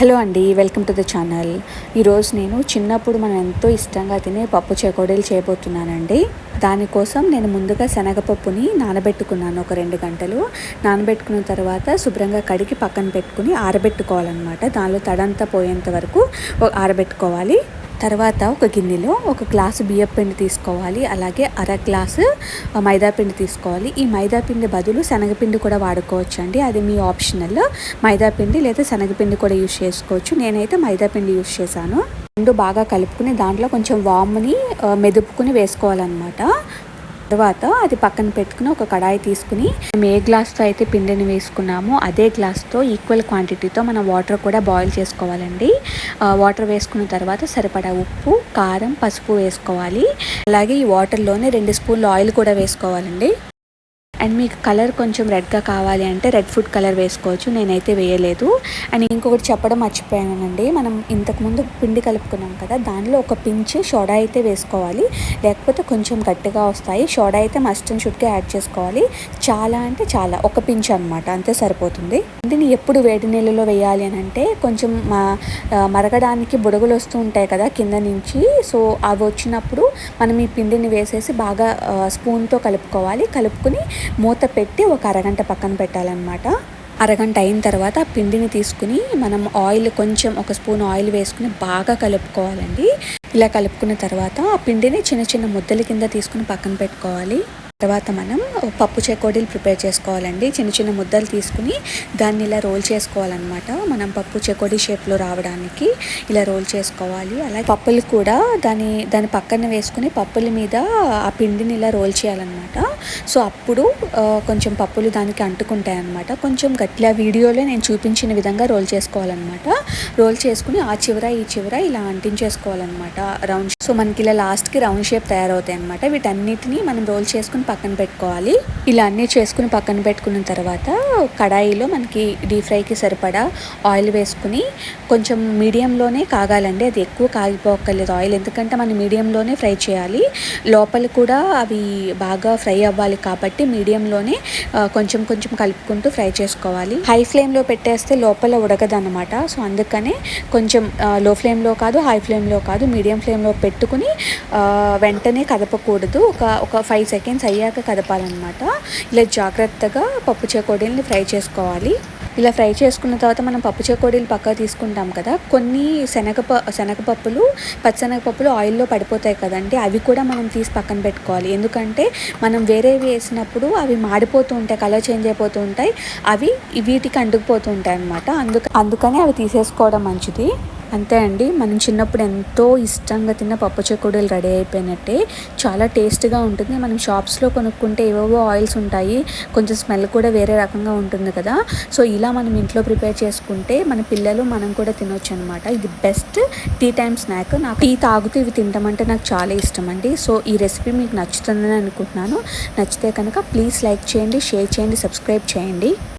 Hello అండి welcome to the channel. ఈరోజు నేను చిన్నప్పుడు మనం ఎంతో ఇష్టంగా తినే పప్పు చేకోడీలు చేయబోతున్నానండి. దానికోసం నేను ముందుగా శనగపప్పుని నానబెట్టుకున్నాను ఒక రెండు గంటలు. నానబెట్టుకున్న తర్వాత శుభ్రంగా కడిగి పక్కన పెట్టుకుని ఆరబెట్టుకోవాలన్నమాట. దానిలో తడంతా పోయేంత వరకు ఆరబెట్టుకోవాలి. తర్వాత ఒక గిన్నెలో ఒక గ్లాసు బియ్యం పిండి తీసుకోవాలి. అలాగే అర గ్లాసు మైదాపిండి తీసుకోవాలి. ఈ మైదాపిండి బదులు శనగపిండి కూడా వాడుకోవచ్చు అండి అది మీ ఆప్షనల్. మైదాపిండి లేదా శనగపిండి కూడా యూస్ చేసుకోవచ్చు. నేనైతే మైదాపిండి యూస్ చేశాను. రెండు బాగా కలుపుకుని దాంట్లో కొంచెం వామ్ని మెదుపుకుని వేసుకోవాలన్నమాట. తర్వాత అది పక్కన పెట్టుకుని ఒక కడాయి తీసుకుని మేము ఏ గ్లాస్తో అయితే పిండిని వేసుకున్నామో అదే గ్లాస్తో ఈక్వల్ క్వాంటిటీతో మనం వాటర్ కూడా బాయిల్ చేసుకోవాలండి. వాటర్ వేసుకున్న తర్వాత సరిపడా ఉప్పు కారం పసుపు వేసుకోవాలి. అలాగే ఈ వాటర్లోనే రెండు స్పూన్లు ఆయిల్ కూడా వేసుకోవాలండి. అండ్ మీకు కలర్ కొంచెం రెడ్గా కావాలి అంటే రెడ్ ఫుడ్ కలర్ వేసుకోవచ్చు. నేనైతే వేయలేదు. అండ్ ఇంకొకటి చెప్పడం మర్చిపోయానండి. మనం ఇంతకుముందు పిండి కలుపుకున్నాం కదా దానిలో ఒక పించ్ సోడా అయితే వేసుకోవాలి. లేకపోతే కొంచెం గట్టిగా వస్తాయి. సోడా అయితే మస్ట్ అండ్ షుడ్గా యాడ్ చేసుకోవాలి. చాలా అంటే చాలా ఒక పించ్ అనమాట అంతే సరిపోతుంది. దీన్ని ఎప్పుడు వేడి నీళ్ళలో వేయాలి అని అంటే కొంచెం మా మరగడానికి బుడగలు వస్తూ ఉంటాయి కదా కింద నుంచి. సో అవి వచ్చినప్పుడు మనం ఈ పిండిని వేసేసి బాగా స్పూన్తో కలుపుకోవాలి. కలుపుకుని మూత పెట్టి ఒక అరగంట పక్కన పెట్టాలన్నమాట. అరగంట అయిన తర్వాత ఆ పిండిని తీసుకుని మనం ఆయిల్ కొంచెం ఒక స్పూన్ ఆయిల్ వేసుకుని బాగా కలుపుకోవాలండి. ఇలా కలుపుకున్న తర్వాత ఆ పిండిని చిన్న చిన్న ముద్దల కింద తీసుకుని పక్కన పెట్టుకోవాలి. తర్వాత మనం పప్పు చెకోడీలు ప్రిపేర్ చేసుకోవాలండి. చిన్న చిన్న ముద్దలు తీసుకుని దాన్ని ఇలా రోల్ చేసుకోవాలన్నమాట. మనం పప్పు చెకోడీ షేప్లో రావడానికి ఇలా రోల్ చేసుకోవాలి. అలాగే పప్పులు కూడా దాని దాని పక్కన వేసుకుని పప్పుల మీద ఆ పిండిని ఇలా రోల్ చేయాలన్నమాట. సో అప్పుడు కొంచెం పప్పులు దానికి అంటుకుంటాయి అనమాట కొంచెం గట్టిగా వీడియోలో నేను చూపించిన విధంగా రోల్ చేసుకోవాలన్నమాట. రోల్ చేసుకుని ఆ చివర ఈ చివర ఇలా అంటించేసుకోవాలన్నమాట. రౌండ్ సో మనకి ఇలా లాస్ట్కి రౌండ్ షేప్ తయారవుతాయి అనమాట వీటన్నిటిని మనం రోల్ చేసుకుని పక్కన పెట్టుకోవాలి. ఇలా అన్నీ చేసుకుని పక్కన పెట్టుకున్న తర్వాత కడాయిలో మనకి డీప్ ఫ్రైకి సరిపడా ఆయిల్ వేసుకుని కొంచెం మీడియంలోనే కాగాలండి. అది ఎక్కువ కాగిపోకర్లేదు ఆయిల్. ఎందుకంటే మనం మీడియంలోనే ఫ్రై చేయాలి. లోపల కూడా అవి బాగా ఫ్రై అవ్వాలి కాబట్టి మీడియంలోనే కొంచెం కొంచెం కలుపుకుంటూ ఫ్రై చేసుకోవాలి. హై ఫ్లేమ్లో పెట్టేస్తే లోపల ఉడకదనమాట సో అందుకనే కొంచెం లో ఫ్లేమ్లో కాదు హై ఫ్లేమ్లో కాదు మీడియం ఫ్లేమ్లో పెట్టుకుని వెంటనే కదపకూడదు. ఒక ఒక ఫైవ్ సెకండ్స్ అయ్యి అయ్యాక కదపాలన్నమాట. ఇలా జాగ్రత్తగా పప్పు చేకోడీలని ఫ్రై చేసుకోవాలి. ఇలా ఫ్రై చేసుకున్న తర్వాత మనం పప్పు చేకోడీలు పక్క తీసుకుంటాం కదా. కొన్ని శనగప శనగపప్పులు పచ్చనగపప్పులు ఆయిల్లో పడిపోతాయి కదండి. అవి కూడా మనం తీసి పక్కన పెట్టుకోవాలి. ఎందుకంటే మనం వేరే వేసినప్పుడు అవి మాడిపోతూ ఉంటాయి కలర్ చేంజ్ అయిపోతూ ఉంటాయి. అవి వీటికి అంటుకుపోతూ ఉంటాయి అనమాట అందుక అందుకని అవి తీసేసుకోవడం మంచిది. అంతే అండి. మనం చిన్నప్పుడు ఎంతో ఇష్టంగా తిన్న పప్పు చెక్కుడులు రెడీ అయిపోయినట్టే చాలా టేస్ట్గా ఉంటుంది. మనం షాప్స్లో కొనుక్కుంటే ఏవేవో ఆయిల్స్ ఉంటాయి. కొంచెం స్మెల్ కూడా వేరే రకంగా ఉంటుంది కదా. సో ఇలా మనం ఇంట్లో ప్రిపేర్ చేసుకుంటే మన పిల్లలు మనం కూడా తినొచ్చు అనమాట ఇది బెస్ట్ టీ టైమ్ స్నాక్. నాకు టీ తాగుతూ ఇవి తింటామంటే నాకు చాలా ఇష్టం అండి. సో ఈ రెసిపీ మీకు నచ్చుతుందని అనుకుంటున్నాను. నచ్చితే కనుక ప్లీజ్ లైక్ చేయండి షేర్ చేయండి సబ్స్క్రైబ్ చేయండి.